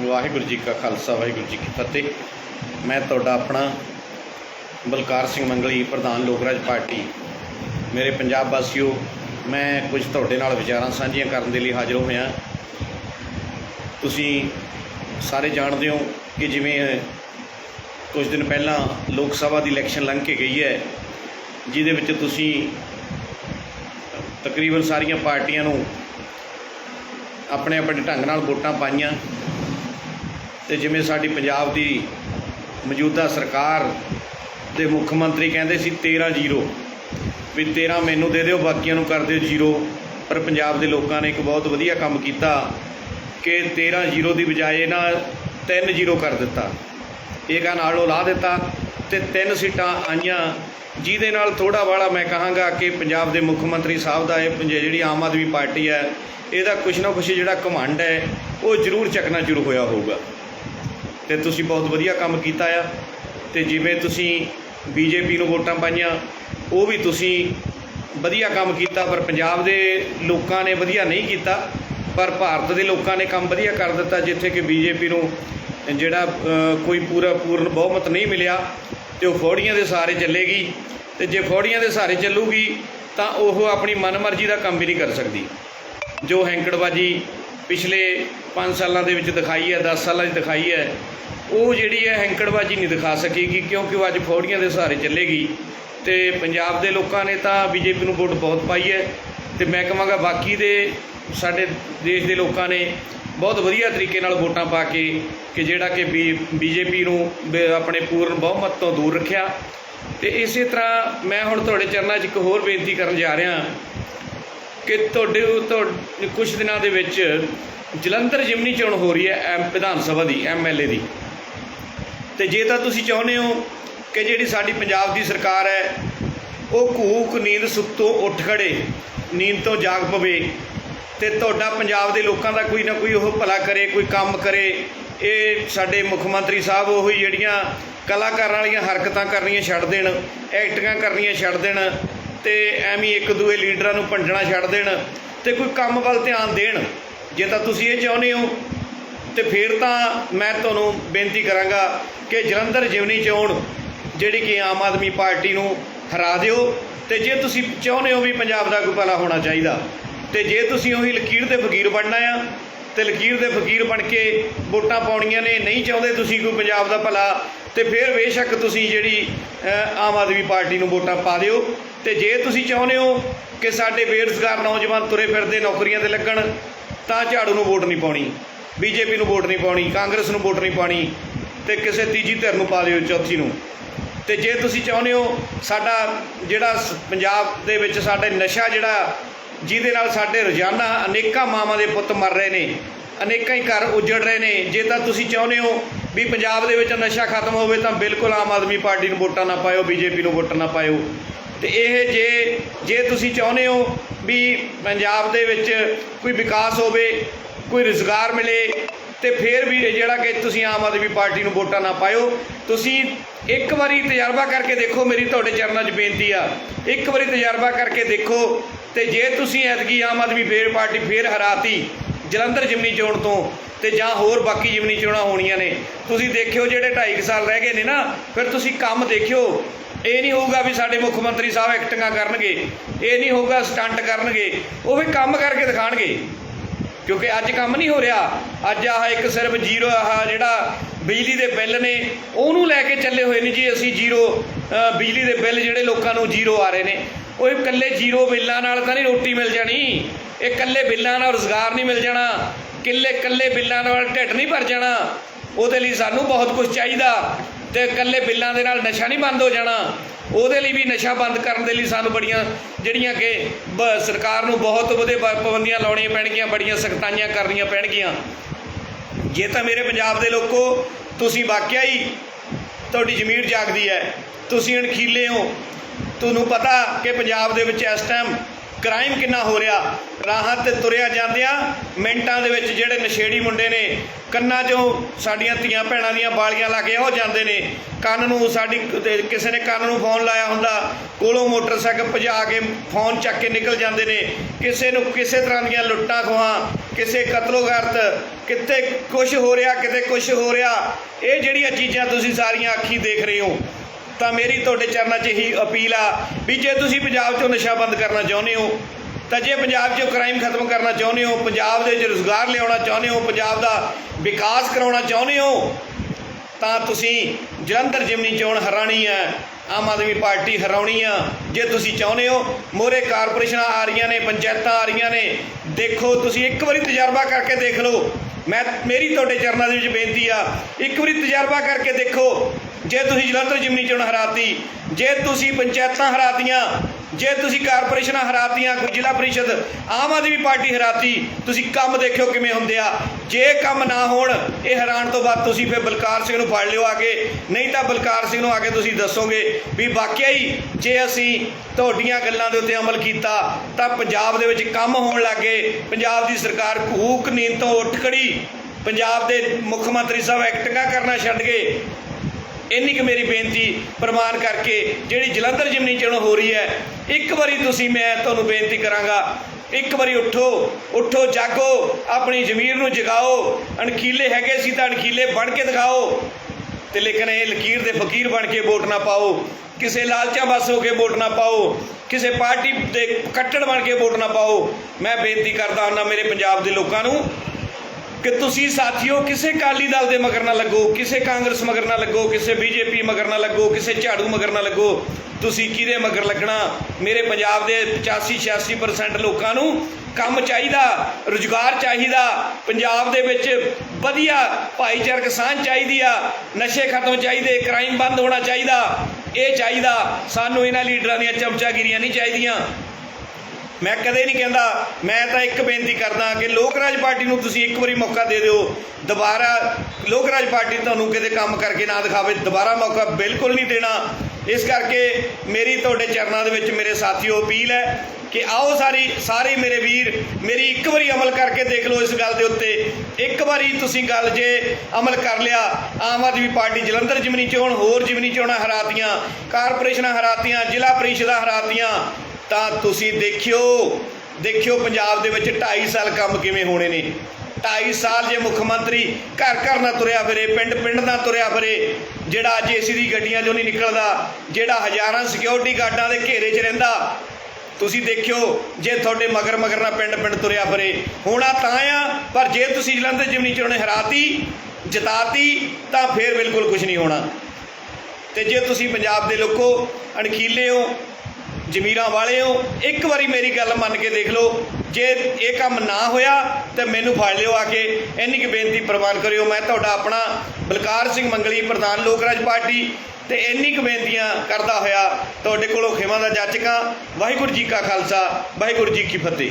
ਵਾਹਿਗੁਰੂ ਜੀ ਕਾ ਖਾਲਸਾ, ਵਾਹਿਗੁਰੂ ਜੀ ਕੀ ਫਤਿਹ। ਮੈਂ ਤੁਹਾਡਾ ਆਪਣਾ ਬਲਕਾਰ ਸਿੰਘ ਮੰਗਲੀ, ਪ੍ਰਧਾਨ ਲੋਕ ਰਾਜ ਪਾਰਟੀ। ਮੇਰੇ ਪੰਜਾਬ ਵਾਸੀਓ, ਮੈਂ ਕੁਝ ਤੁਹਾਡੇ ਨਾਲ ਵਿਚਾਰਾਂ ਸਾਂਝੀਆਂ ਕਰਨ ਦੇ ਲਈ ਹਾਜ਼ਰ ਹੋਇਆ। ਤੁਸੀਂ ਸਾਰੇ ਜਾਣਦੇ ਹੋ ਕਿ ਜਿਵੇਂ ਕੁਝ ਦਿਨ ਪਹਿਲਾਂ ਲੋਕ ਸਭਾ ਦੀ ਇਲੈਕਸ਼ਨ ਲੰਘ ਕੇ ਗਈ ਹੈ, ਜਿਹਦੇ ਵਿੱਚ ਤੁਸੀਂ ਤਕਰੀਬਨ ਸਾਰੀਆਂ ਪਾਰਟੀਆਂ ਨੂੰ ਆਪਣੇ ਆਪਣੇ ਢੰਗ ਨਾਲ ਵੋਟਾਂ ਪਾਈਆਂ। ਤੇ ਜਿਵੇਂ ਸਾਡੀ ਪੰਜਾਬ ਦੀ ਮੌਜੂਦਾ ਸਰਕਾਰ ਦੇ ਮੁੱਖ ਮੰਤਰੀ ਕਹਿੰਦੇ ਸੀ 13-0 ਵੀ 13 ਮੈਨੂੰ ਦੇ ਦਿਓ, ਬਾਕੀਆਂ ਨੂੰ ਕਰ ਦਿਓ ਜੀਰੋ। ਪਰ ਪੰਜਾਬ ਦੇ ਲੋਕਾਂ ਨੇ ਇੱਕ ਬਹੁਤ ਵਧੀਆ ਕੰਮ ਕੀਤਾ ਕਿ 13-0 ਦੀ ਬਜਾਏ ਨਾ 3 ਜ਼ੀਰੋ ਕਰ ਦਿੱਤਾ। ਇਹ ਗਾ ਨਾਲੋਂ ਲਾ ਦਿੱਤਾ ਤੇ ਤਿੰਨ ਸੀਟਾਂ ਆਈਆਂ। ਜਿਹਦੇ ਨਾਲ ਥੋੜਾ ਵਾਲਾ ਮੈਂ ਕਹਾਂਗਾ ਕਿ ਪੰਜਾਬ ਦੇ ਮੁੱਖ ਮੰਤਰੀ ਸਾਹਿਬ ਦਾ ਇਹ ਪੰਜ- ਜਿਹੜੀ ਆਮ ਆਦਮੀ ਪਾਰਟੀ ਹੈ, ਇਹਦਾ ਕੁਛ ਨਾ ਕੁਛ ਜਿਹੜਾ ਘਮੰਡ ਹੈ, ਉਹ ਜ਼ਰੂਰ ਚੱਕਣਾ ਸ਼ੁਰੂ ਹੋਇਆ ਹੋਊਗਾ। ਤੇ ਤੁਸੀਂ ਬਹੁਤ ਵਧੀਆ ਕੰਮ ਕੀਤਾ ਆ। ਤੇ ਜਿਵੇਂ ਤੁਸੀਂ ਬੀਜੇਪੀ ਨੂੰ ਵੋਟਾਂ ਪਾਈਆਂ, ਉਹ ਵੀ ਤੁਸੀਂ ਵਧੀਆ ਕੰਮ ਕੀਤਾ, ਪਰ ਪੰਜਾਬ ਦੇ ਲੋਕਾਂ ਨੇ ਵਧੀਆ ਨਹੀਂ ਕੀਤਾ। ਪਰ ਭਾਰਤ ਦੇ ਲੋਕਾਂ ਨੇ ਕੰਮ ਵਧੀਆ ਕਰ ਦਿੱਤਾ, ਜਿੱਥੇ ਕਿ ਬੀਜੇਪੀ ਨੂੰ ਜਿਹੜਾ ਕੋਈ ਪੂਰਾ ਪੂਰਨ ਬਹੁਮਤ ਨਹੀਂ ਮਿਲਿਆ, ਤੇ ਉਹ ਫੌੜੀਆਂ ਦੇ ਸਹਾਰੇ ਚੱਲੇਗੀ। ਤੇ ਜੇ ਫੌੜੀਆਂ ਦੇ ਸਹਾਰੇ ਚੱਲੂਗੀ, ਤਾਂ ਉਹ ਆਪਣੀ ਮਨਮਰਜ਼ੀ ਦਾ ਕੰਮ ਵੀ ਨਹੀਂ ਕਰ ਸਕਦੀ। ਜੋ ਹੈਂਕੜਬਾਜੀ ਪਿਛਲੇ 5 ਸਾਲਾਂ ਦੇ ਵਿੱਚ ਦਿਖਾਈ ਹੈ 10 ਸਾਲਾਂ 'ਚ ਦਿਖਾਈ ਹੈ। ਉਹ ਜਿਹੜੀ ਹੈ, ਹੈਂਕੜਬਾਜੀ ਨਹੀਂ ਦਿਖਾ ਸਕੇਗੀ, ਕਿਉਂਕਿ ਉਹ ਅੱਜ ਫੌੜੀਆਂ ਦੇ ਸਹਾਰੇ ਚੱਲੇਗੀ। ਤੇ ਪੰਜਾਬ ਦੇ ਲੋਕਾਂ ਨੇ ਤਾਂ ਬੀਜੇਪੀ ਨੂੰ ਵੋਟ ਬਹੁਤ ਪਾਈ ਹੈ। ਤੇ ਮੈਂ ਕਹਾਂਗਾ, ਬਾਕੀ ਦੇ ਸਾਡੇ ਦੇਸ਼ ਦੇ ਲੋਕਾਂ ਨੇ ਬਹੁਤ ਵਧੀਆ ਤਰੀਕੇ ਨਾਲ ਵੋਟਾਂ ਪਾ ਕੇ ਕਿ ਜਿਹੜਾ ਕਿ ਬੀਜੇਪੀ ਨੂੰ ਬ- ਆਪਣੇ ਪੂਰਨ ਬਹੁਮਤ ਤੋਂ ਦੂਰ ਰੱਖਿਆ। ਤੇ ਇਸੇ ਤਰ੍ਹਾਂ ਮੈਂ ਹੁਣ ਤੁਹਾਡੇ ਚਰਨਾਂ 'ਚ ਇੱਕ ਹੋਰ ਬੇਨਤੀ ਕਰਨ ਜਾ ਰਿਹਾ। ਕਿ ਤੁਹਾਡੇ ਤੁਹਾਡੇ ਕੁਝ ਦਿਨਾਂ ਦੇ ਵਿੱਚ ਜਲੰਧਰ ਜਿਮਨੀ ਚੋਣ ਹੋ ਰਹੀ ਹੈ ਐਮ, ਵਿਧਾਨ ਸਭਾ ਦੀ ਐਮਐਲਏ ਦੀ। ਤੇ ਜੇ ਤਾਂ ਤੁਸੀਂ ਚਾਹੁੰਦੇ ਹੋ ਕਿ ਜਿਹੜੀ ਸਾਡੀ ਪੰਜਾਬ ਦੀ ਸਰਕਾਰ ਹੈ, ਉਹ ਘੂਕ ਨੀਂਦ ਸੁੱਤੋਂ ਉੱਠ ਖੜੇ, ਨੀਂਦ ਤੋਂ ਜਾਗ ਪਵੇ, ਤੇ ਤੁਹਾਡਾ ਪੰਜਾਬ ਦੇ ਲੋਕਾਂ ਦਾ ਕੋਈ ਨਾ ਕੋਈ ਉਹ ਭਲਾ ਕਰੇ, ਕੋਈ ਕੰਮ ਕਰੇ, ਇਹ ਸਾਡੇ ਮੁੱਖ ਮੰਤਰੀ ਸਾਹਿਬ ਉਹ ਜਿਹੜੀਆਂ ਕਲਾਕਾਰਾਂ ਵਾਲੀਆਂ ਹਰਕਤਾਂ ਕਰਨੀਆਂ ਛੱਡ ਦੇਣ, ਐਕਟਿੰਗਾਂ ਕਰਨੀਆਂ ਛੱਡ ਦੇਣ ਤੇ ਐਵੇਂ ਇੱਕ ਦੂਏ ਲੀਡਰਾਂ ਨੂੰ ਭੰਡਣਾ ਛੱਡ ਦੇਣ ਤੇ ਕੋਈ ਕੰਮ ਵੱਲ ਧਿਆਨ ਦੇਣ। ਜੇ ਤਾਂ ਤੁਸੀਂ ਇਹ ਚਾਹੁੰਦੇ ਹੋ, ਤੇ ਫਿਰ ਤਾਂ ਮੈਂ ਤੁਹਾਨੂੰ ਬੇਨਤੀ ਕਰਾਂਗਾ ਕਿ ਜਲੰਧਰ ਜਿਮਨੀ ਚੋਣ ਜਿਹੜੀ ਕਿ ਆਮ ਆਦਮੀ ਪਾਰਟੀ ਨੂੰ ਹਰਾ ਦਿਓ। ਤੇ ਜੇ ਤੁਸੀਂ ਚਾਹੁੰਦੇ ਹੋ ਵੀ ਪੰਜਾਬ ਦਾ ਕੋਈ ਭਲਾ ਹੋਣਾ ਚਾਹੀਦਾ, ਤੇ ਜੇ ਤੁਸੀਂ ਉਹੀ ਲਕੀਰ ਦੇ ਫਕੀਰ ਬਣਨਾ ਆ, ਤੇ ਲਕੀਰ ਦੇ ਫਕੀਰ ਬਣ ਕੇ ਵੋਟਾਂ ਪਾਉਣੀਆਂ ਨੇ, ਨਹੀਂ ਚਾਹੁੰਦੇ ਤੁਸੀਂ ਕੋਈ ਪੰਜਾਬ ਦਾ ਭਲਾ, ਤੇ ਫਿਰ ਬੇਸ਼ੱਕ ਤੁਸੀਂ ਜਿਹੜੀ ਆਮ ਆਦਮੀ ਪਾਰਟੀ ਨੂੰ ਵੋਟਾਂ ਪਾ ਦਿਓ। ਤੇ ਜੇ ਤੁਸੀਂ ਚਾਹੁੰਦੇ ਹੋ ਕਿ ਸਾਡੇ ਬੇਰੁਜ਼ਗਾਰ ਨੌਜਵਾਨ ਤੁਰੇ ਫਿਰਦੇ, ਨੌਕਰੀਆਂ ਤੇ ਲੱਗਣ, ਤਾਂ ਝਾੜੂ ਨੂੰ ਵੋਟ ਨਹੀਂ ਪਾਉਣੀ, ਬੀਜੇਪੀ ਨੂੰ ਵੋਟ ਨਹੀਂ ਪਾਉਣੀ, ਕਾਂਗਰਸ ਨੂੰ ਵੋਟ ਨਹੀਂ ਪਾਉਣੀ ਤੇ ਕਿਸੇ ਤੀਜੀ ਧਿਰ ਨੂੰ ਪਾ ਦਿਓ ਚੌਥੀ ਨੂੰ। ਤੇ ਜੇ ਤੁਸੀਂ ਚਾਹੁੰਦੇ ਹੋ ਸਾਡਾ ਜਿਹੜਾ ਸ- ਪੰਜਾਬ ਦੇ ਵਿੱਚ ਸਾਡੇ ਨਸ਼ਾ ਜਿਹੜਾ, ਜਿਹਦੇ ਨਾਲ ਸਾਡੇ ਰੋਜ਼ਾਨਾ ਅਨੇਕਾਂ ਮਾਵਾਂ ਦੇ ਪੁੱਤ ਮਰ ਰਹੇ ਨੇ, ਅਨੇਕਾਂ ਹੀ ਘਰ ਉਜੜ ਰਹੇ ਨੇ, ਜੇ ਤਾਂ ਤੁਸੀਂ ਚਾਹੁੰਦੇ ਹੋ ਵੀ ਪੰਜਾਬ ਦੇ ਵਿੱਚ ਨਸ਼ਾ ਖਤਮ ਹੋਵੇ ਤਾਂ ਬਿਲਕੁਲ ਆਮ ਆਦਮੀ ਪਾਰਟੀ ਨੂੰ ਵੋਟਾਂ ਨਾ ਪਾਇਓ, ਬੀਜੇਪੀ ਨੂੰ ਵੋਟਾਂ ਨਾ ਪਾਇਓ। ਤੇ ਇਹ ਜੇ ਜੇ ਤੁਸੀਂ ਚਾਹੁੰਦੇ ਹੋ ਵੀ ਪੰਜਾਬ ਦੇ ਵਿੱਚ ਕੋਈ ਵਿਕਾਸ ਹੋਵੇ, ਕੋਈ ਰੁਜ਼ਗਾਰ ਮਿਲੇ, ਤੇ ਫਿਰ ਵੀ ਜਿਹੜਾ ਕਿ ਤੁਸੀਂ ਆਮ ਆਦਮੀ ਪਾਰਟੀ ਨੂੰ ਵੋਟਾਂ ਨਾ ਪਾਇਓ, ਤੁਸੀਂ ਇੱਕ ਵਾਰੀ ਤਜਰਬਾ ਕਰਕੇ ਦੇਖੋ, ਮੇਰੀ ਤੁਹਾਡੇ ਚਰਨਾਂ 'ਚ ਬੇਨਤੀ ਆ, ਇੱਕ ਵਾਰੀ ਤਜਰਬਾ ਕਰਕੇ ਦੇਖੋ, ਤੇ ਜੇ ਤੁਸੀਂ ਐਤਕੀ ਆਮ ਆਦਮੀ ਫੇਰ ਪਾਰਟੀ ਫੇਰ ਹਰਾਤੀ ਜਲੰਧਰ ਜਿਮਨੀ ਚੋਣ ਤੋਂ ਤੇ ਜਾਂ ਹੋਰ ਬਾਕੀ ਜਿਮਨੀ ਚੋਣਾਂ ਹੋਣੀਆਂ ਨੇ। ਤੁਸੀਂ ਦੇਖਿਓ ਜਿਹੜੇ 2.5 ਸਾਲ ਰਹਿ ਗਏ ਨੇ ਨਾ, ਫਿਰ ਤੁਸੀਂ ਕੰਮ ਦੇਖਿਓ। ਇਹ ਨਹੀਂ ਹੋਊਗਾ ਵੀ ਸਾਡੇ ਮੁੱਖ ਮੰਤਰੀ ਸਾਹਿਬ ਐਕਟਿੰਗਾਂ ਕਰਨਗੇ। ਇਹ ਨਹੀਂ ਹੋਊਗਾ ਸਟੰਟ ਕਰਨਗੇ। ਉਹ ਵੀ ਕੰਮ ਕਰਕੇ ਦਿਖਾਣਗੇ। ਕਿਉਂਕਿ ਅੱਜ ਕੰਮ ਨਹੀਂ ਹੋ ਰਿਹਾ। ਅੱਜ ਆਹ ਇੱਕ ਸਿਰਫ ਜ਼ੀਰੋ ਆਹ ਜਿਹੜਾ ਬਿਜਲੀ ਦੇ ਬਿੱਲ ਨੇ, ਉਹਨੂੰ ਲੈ ਕੇ ਚੱਲੇ ਹੋਏ ਨੇ ਜੀ ਅਸੀਂ ਜ਼ੀਰੋ ਬਿਜਲੀ ਦੇ ਬਿੱਲ ਜਿਹੜੇ ਲੋਕਾਂ ਨੂੰ ਜ਼ੀਰੋ ਆ ਰਹੇ ਨੇ। ਉਹ ਇਕੱਲੇ ਜ਼ੀਰੋ ਬਿੱਲਾਂ ਨਾਲ ਤਾਂ ਨਹੀਂ ਰੋਟੀ ਮਿਲ ਜਾਣੀ। ਇਹ ਇਕੱਲੇ ਬਿੱਲਾਂ ਨਾਲ ਰੋਜ਼ਗਾਰ ਨਹੀਂ ਮਿਲ ਜਾਣਾ, ਕਿੱਲੇ ਇਕੱਲੇ ਬਿੱਲਾਂ ਨਾਲ ਢਿੱਡ ਨਹੀਂ ਭਰ ਜਾਣਾ, ਉਹਦੇ ਲਈ ਸਾਨੂੰ ਬਹੁਤ ਕੁਝ ਚਾਹੀਦਾ ਤੇ ਇਕੱਲੇ ਬਿੱਲਾਂ ਦੇ ਨਾਲ ਨਸ਼ਾ ਨਹੀਂ ਬੰਦ ਹੋ ਜਾਣਾ, ਉਹਦੇ ਲਈ ਵੀ ਨਸ਼ਾ ਬੰਦ ਕਰਨ ਦੇ ਲਈ ਸਾਨੂੰ ਬੜੀਆਂ ਜਿਹੜੀਆਂ ਕਿ ਬ- ਸਰਕਾਰ ਨੂੰ ਬਹੁਤ ਵਧੇ ਪਾਬੰਦੀਆਂ ਲਾਉਣੀਆਂ ਪੈਣਗੀਆਂ, ਬੜੀਆਂ ਸਖਤਾਈਆਂ ਕਰਨੀਆਂ ਪੈਣਗੀਆਂ। ਜੇ ਤਾਂ ਮੇਰੇ ਪੰਜਾਬ ਦੇ ਲੋਕੋ, ਤੁਸੀਂ ਵਾਕਿਆ ਹੀ ਤੁਹਾਡੀ ਜ਼ਮੀਰ ਜਾਗਦੀ ਹੈ, ਤੁਸੀਂ ਅਣਖੀਲੇ ਹੋ। ਤੁਹਾਨੂੰ ਪਤਾ ਕਿ ਪੰਜਾਬ ਦੇ ਵਿੱਚ ਇਸ ਟਾਈਮ ਕ੍ਰਾਈਮ ਕਿੰਨਾ ਹੋ ਰਿਹਾ? ਰਾਹਾਂ ਤੇ ਤੁਰਿਆ ਜਾਂਦਿਆਂ ਮਿੰਟਾਂ ਦੇ ਵਿੱਚ ਜਿਹੜੇ ਨਸ਼ੇੜੀ ਮੁੰਡੇ ਨੇ, ਕੰਨਾਂ 'ਚੋਂ ਸਾਡੀਆਂ ਧੀਆਂ ਭੈਣਾਂ ਦੀਆਂ ਬਾਲੀਆਂ ਲਾ ਕੇ ਉਹ ਜਾਂਦੇ ਨੇ। ਕੰਨ ਨੂੰ ਸਾਡੀ ਕਿਸੇ ਨੇ ਕੰਨ ਨੂੰ ਫੋਨ ਲਾਇਆ ਹੁੰਦਾ, ਕੋਲੋਂ ਮੋਟਰਸਾਈਕਲ ਭਜਾ ਕੇ ਫੋਨ ਚੱਕ ਕੇ ਨਿਕਲ ਜਾਂਦੇ ਨੇ। ਕਿਸੇ ਨੂੰ ਕਿਸੇ ਤਰ੍ਹਾਂ ਦੀਆਂ ਲੁੱਟਾਂ ਖੋਹਾਂ, ਕਿਸੇ ਕਤਲੋਗਰਤ ਕਿਤੇ ਕੁਝ ਹੋ ਰਿਹਾ, ਕਿਤੇ ਕੁਝ ਹੋ ਰਿਹਾ। ਇਹ ਜਿਹੜੀਆਂ ਚੀਜ਼ਾਂ ਤੁਸੀਂ ਸਾਰੀਆਂ ਅੱਖੀ ਦੇਖ ਰਹੇ ਹੋ ਤਾਂ ਮੇਰੀ ਤੁਹਾਡੇ ਚਰਨਾਂ 'ਚ ਇਹੀ ਅਪੀਲ ਆ ਵੀ ਜੇ ਤੁਸੀਂ ਪੰਜਾਬ 'ਚੋਂ ਨਸ਼ਾ ਬੰਦ ਕਰਨਾ ਚਾਹੁੰਦੇ ਹੋ, ਤਾਂ ਜੇ ਪੰਜਾਬ 'ਚੋਂ ਕ੍ਰਾਈਮ ਖਤਮ ਕਰਨਾ ਚਾਹੁੰਦੇ ਹੋ, ਪੰਜਾਬ ਦੇ ਵਿੱਚ ਰੁਜ਼ਗਾਰ ਲਿਆਉਣਾ ਚਾਹੁੰਦੇ ਹੋ, ਪੰਜਾਬ ਦਾ ਵਿਕਾਸ ਕਰਾਉਣਾ ਚਾਹੁੰਦੇ ਹੋ, ਤਾਂ ਤੁਸੀਂ ਜਲੰਧਰ ਜਿਮਨੀ ਚੋਣ ਹਰਾਣੀ ਹੈ ਆਮ ਆਦਮੀ ਪਾਰਟੀ ਹਰਾਉਣੀ ਆ। ਜੇ ਤੁਸੀਂ ਚਾਹੁੰਦੇ ਹੋ ਮੋਰੇ ਕਾਰਪੋਰੇਸ਼ਨਾਂ ਆ ਰਹੀਆਂ ਨੇ, ਪੰਚਾਇਤਾਂ ਆ ਰਹੀਆਂ ਨੇ, ਦੇਖੋ, ਤੁਸੀਂ ਇੱਕ ਵਾਰੀ ਤਜਰਬਾ ਕਰਕੇ ਦੇਖ ਲਓ। ਮੈਂ, ਮੇਰੀ ਤੁਹਾਡੇ ਚਰਨਾਂ ਦੇ ਵਿੱਚ ਬੇਨਤੀ ਆ, ਇੱਕ ਵਾਰੀ ਤਜਰਬਾ ਕਰਕੇ ਦੇਖੋ ਜੇ ਤੁਸੀਂ ਜਲੰਧਰ ਜਿਮਨੀ ਚੋਣ ਹਰਾਤੀ, ਜੇ ਤੁਸੀਂ ਪੰਚਾਇਤਾਂ ਹਰਾਤੀਆਂ, ਜੇ ਤੁਸੀਂ ਕਾਰਪੋਰੇਸ਼ਨਾਂ ਹਰਾਤੀਆਂ, ਕੋਈ ਜ਼ਿਲ੍ਹਾ ਪਰਿਸ਼ਦ, ਆਮ ਆਦਮੀ ਪਾਰਟੀ ਹਰਾਤੀ, ਤੁਸੀਂ ਕੰਮ ਦੇਖਿਓ ਕਿਵੇਂ ਹੁੰਦੇ ਆ। ਜੇ ਕੰਮ ਨਾ ਹੋਣ, ਇਹ ਹੈਰਾਨ ਤੋਂ ਬਾਅਦ ਤੁਸੀਂ ਫਿਰ ਬਲਕਾਰ ਸਿੰਘ ਨੂੰ ਫੜ ਲਿਓ ਆ ਕੇ ਨਹੀਂ ਤਾਂ ਬਲਕਾਰ ਸਿੰਘ ਨੂੰ ਆ ਕੇ ਤੁਸੀਂ ਦੱਸੋਗੇ ਵੀ ਵਾਕਿਆ ਹੀ ਜੇ ਅਸੀਂ ਤੁਹਾਡੀਆਂ ਗੱਲਾਂ ਦੇ ਉੱਤੇ ਅਮਲ ਕੀਤਾ, ਤਾਂ ਪੰਜਾਬ ਦੇ ਵਿੱਚ ਕੰਮ ਹੋਣ ਲੱਗੇ ਪੰਜਾਬ ਦੀ ਸਰਕਾਰ ਕੂਕ ਨੀਂਦ ਤੋਂ ਉੱਠ ਖੜੀ। ਪੰਜਾਬ ਦੇ ਮੁੱਖ ਮੰਤਰੀ ਸਾਹਿਬ ਐਕਟਿੰਗਾਂ ਕਰਨਾ ਛੱਡ ਗਏ। ਇੰਨੀ ਕੁ ਮੇਰੀ ਬੇਨਤੀ ਪ੍ਰਮਾਨ ਕਰਕੇ ਜਿਹੜੀ ਜਲੰਧਰ ਜਿਮਨੀ ਚੋਣ ਹੋ ਰਹੀ ਹੈ, ਇੱਕ ਵਾਰੀ ਤੁਸੀਂ ਮੈਂ ਤੁਹਾਨੂੰ ਬੇਨਤੀ ਕਰਾਂਗਾ, ਇੱਕ ਵਾਰੀ ਉੱਠੋ ਉੱਠੋ, ਜਾਗੋ, ਆਪਣੀ ਜ਼ਮੀਰ ਨੂੰ ਜਗਾਓ, ਅਣਖੀਲੇ ਹੈਗੇ ਸੀ ਤਾਂ ਅਣਖੀਲੇ ਬਣ ਕੇ ਦਿਖਾਓ ਤੇ ਲੇਕਿਨ ਇਹ ਲਕੀਰ ਦੇ ਫਕੀਰ ਬਣ ਕੇ ਵੋਟ ਨਾ ਪਾਓ, ਕਿਸੇ ਲਾਲਚਾਂ ਬਸ ਹੋ ਕੇ ਵੋਟ ਨਾ ਪਾਓ, ਕਿਸੇ ਪਾਰਟੀ ਦੇ ਕੱਟੜ ਬਣ ਕੇ ਵੋਟ ਨਾ ਪਾਓ। ਮੈਂ ਬੇਨਤੀ ਕਰਦਾ ਹਾਂ ਮੇਰੇ ਪੰਜਾਬ ਦੇ ਲੋਕਾਂ ਨੂੰ ਕਿ ਤੁਸੀਂ ਸਾਥੀਓ ਕਿਸੇ ਕਾਲੀ ਦਲ ਦੇ ਮਗਰ ਨਾ ਲੱਗੋ, ਕਿਸੇ ਕਾਂਗਰਸ ਮਗਰ ਨਾ ਲੱਗੋ, ਕਿਸੇ ਬੀਜੇਪੀ ਮਗਰ ਨਾ ਲੱਗੋ, ਕਿਸੇ ਝਾੜੂ ਮਗਰ ਨਾ ਲੱਗੋ। ਤੁਸੀਂ ਕਿਹਦੇ ਮਗਰ ਲੱਗਣਾ? ਮੇਰੇ ਪੰਜਾਬ ਦੇ 85 86% ਲੋਕਾਂ ਨੂੰ ਕੰਮ ਚਾਹੀਦਾ, ਰੁਜ਼ਗਾਰ ਚਾਹੀਦਾ, ਪੰਜਾਬ ਦੇ ਵਿੱਚ ਵਧੀਆ ਭਾਈਚਾਰਕ ਸਾਂਝ ਚਾਹੀਦੀ ਆ, ਨਸ਼ੇ ਖਤਮ ਚਾਹੀਦੇ, ਕ੍ਰਾਈਮ ਬੰਦ ਹੋਣਾ ਚਾਹੀਦਾ, ਇਹ ਚਾਹੀਦਾ। ਸਾਨੂੰ ਇਹਨਾਂ ਲੀਡਰਾਂ ਦੀਆਂ ਚਮਚਾਗਿਰੀਆਂ ਨਹੀਂ ਚਾਹੀਦੀਆਂ। ਮੈਂ ਕਦੇ ਨਹੀਂ ਕਹਿੰਦਾ, ਮੈਂ ਤਾਂ ਇੱਕ ਬੇਨਤੀ ਕਰਦਾ ਕਿ ਲੋਕ ਰਾਜ ਪਾਰਟੀ ਨੂੰ ਤੁਸੀਂ ਇੱਕ ਵਾਰੀ ਮੌਕਾ ਦੇ ਦਿਓ, ਦੁਬਾਰਾ ਲੋਕ ਰਾਜ ਪਾਰਟੀ ਤੁਹਾਨੂੰ ਕਿਤੇ ਕੰਮ ਕਰਕੇ ਨਾ ਦਿਖਾਵੇ, ਦੁਬਾਰਾ ਮੌਕਾ ਬਿਲਕੁਲ ਨਹੀਂ ਦੇਣਾ। ਇਸ ਕਰਕੇ ਮੇਰੀ ਤੁਹਾਡੇ ਚਰਨਾਂ ਦੇ ਵਿੱਚ ਮੇਰੇ ਸਾਥੀਓ, ਅਪੀਲ ਹੈ ਕਿ ਆਓ ਸਾਰੀ, ਸਾਰੇ ਮੇਰੇ ਵੀਰ, ਮੇਰੀ ਇੱਕ ਵਾਰੀ ਅਮਲ ਕਰਕੇ ਦੇਖ ਲਓ ਇਸ ਗੱਲ ਦੇ ਉੱਤੇ। ਇੱਕ ਵਾਰੀ ਤੁਸੀਂ ਗੱਲ ਜੇ ਅਮਲ ਕਰ ਲਿਆ, ਆਮ ਆਦਮੀ ਪਾਰਟੀ ਜਲੰਧਰ ਜਿਮਨੀ ਚੋਣ ਹੋਰ ਜਿਮਨੀ ਚੋਣਾਂ ਹਰਾਤੀਆਂ, ਕਾਰਪੋਰੇਸ਼ਨਾਂ ਹਰਾਤੀਆਂ, ਜ਼ਿਲ੍ਹਾ ਪ੍ਰੀਸ਼ਦਾਂ ਹਰਾਤੀਆਂ ਤਾਂ ਤੁਸੀਂ ਦੇਖਿਓ ਦੇਖਿਓ ਪੰਜਾਬ ਦੇ ਵਿੱਚ 2.5 ਸਾਲ ਕੰਮ ਕਿਵੇਂ ਹੋਣੇ ਨੇ। 2.5 ਸਾਲ ਜੇ ਮੁੱਖ ਮੰਤਰੀ ਘਰ ਘਰ ਨਾਲ ਤੁਰਿਆ ਫਿਰੇ, ਪਿੰਡ ਪਿੰਡ ਨਾਲ ਤੁਰਿਆ ਫਿਰੇ, ਜਿਹੜਾ ਅੱਜ ਏਸੀ ਦੀ ਗੱਡੀਆਂ 'ਚੋਂ ਨਹੀਂ ਨਿਕਲਦਾ, ਜਿਹੜਾ ਹਜ਼ਾਰਾਂ ਸਿਕਿਉਰਿਟੀ ਗਾਰਡਾਂ ਦੇ ਘੇਰੇ 'ਚ ਰਹਿੰਦਾ, ਤੁਸੀਂ ਦੇਖਿਓ ਜੇ ਤੁਹਾਡੇ ਮਗਰ ਮਗਰ ਨਾਲ ਪਿੰਡ ਪਿੰਡ ਤੁਰਿਆ ਫਿਰੇ। ਹੋਣਾ ਤਾਂ ਆ, ਪਰ ਜੇ ਤੁਸੀਂ ਜਲੰਧਰ ਜਿਮਨੀ ਚੋਣੇ ਹਰਾਤੀ, ਜਿਤਾਤੀ, ਤਾਂ ਫੇਰ ਬਿਲਕੁਲ ਕੁਝ ਨਹੀਂ ਹੋਣਾ। ਤੇ ਜੇ ਤੁਸੀਂ ਪੰਜਾਬ ਦੇ ਲੋਕੋ ਅਣਖੀਲੇ ਹੋ ਜ਼ਮੀਰਾਂ ਵਾਲੇ ਹੋ ਇੱਕ ਵਾਰੀ ਮੇਰੀ ਗੱਲ ਮੰਨ ਕੇ ਦੇਖ ਲਓ। ਜੇ ਇਹ ਕੰਮ ਨਾ ਹੋਇਆ, ਤੇ ਮੈਨੂੰ ਫੜ ਲਿਓ ਆ ਕੇ। ਇੰਨੀ ਕੁ ਬੇਨਤੀ ਪ੍ਰਵਾਨ ਕਰਿਓ। ਮੈਂ ਤੁਹਾਡਾ ਆਪਣਾ ਬਲਕਾਰ ਸਿੰਘ ਮੰਗਲੀ, ਪ੍ਰਧਾਨ ਲੋਕ ਰਾਜ ਪਾਰਟੀ, ਤੇ ਇੰਨੀ ਕੁ ਬੇਨਤੀਆਂ ਕਰਦਾ ਹੋਇਆ, ਤੁਹਾਡੇ ਕੋਲੋਂ ਖਿਮਾ ਦਾ ਜਾਚਕਾਂ। ਵਾਹਿਗੁਰੂ ਜੀ ਕਾ ਖਾਲਸਾ, ਵਾਹਿਗੁਰੂ ਜੀ ਕੀ ਫਤਿਹ।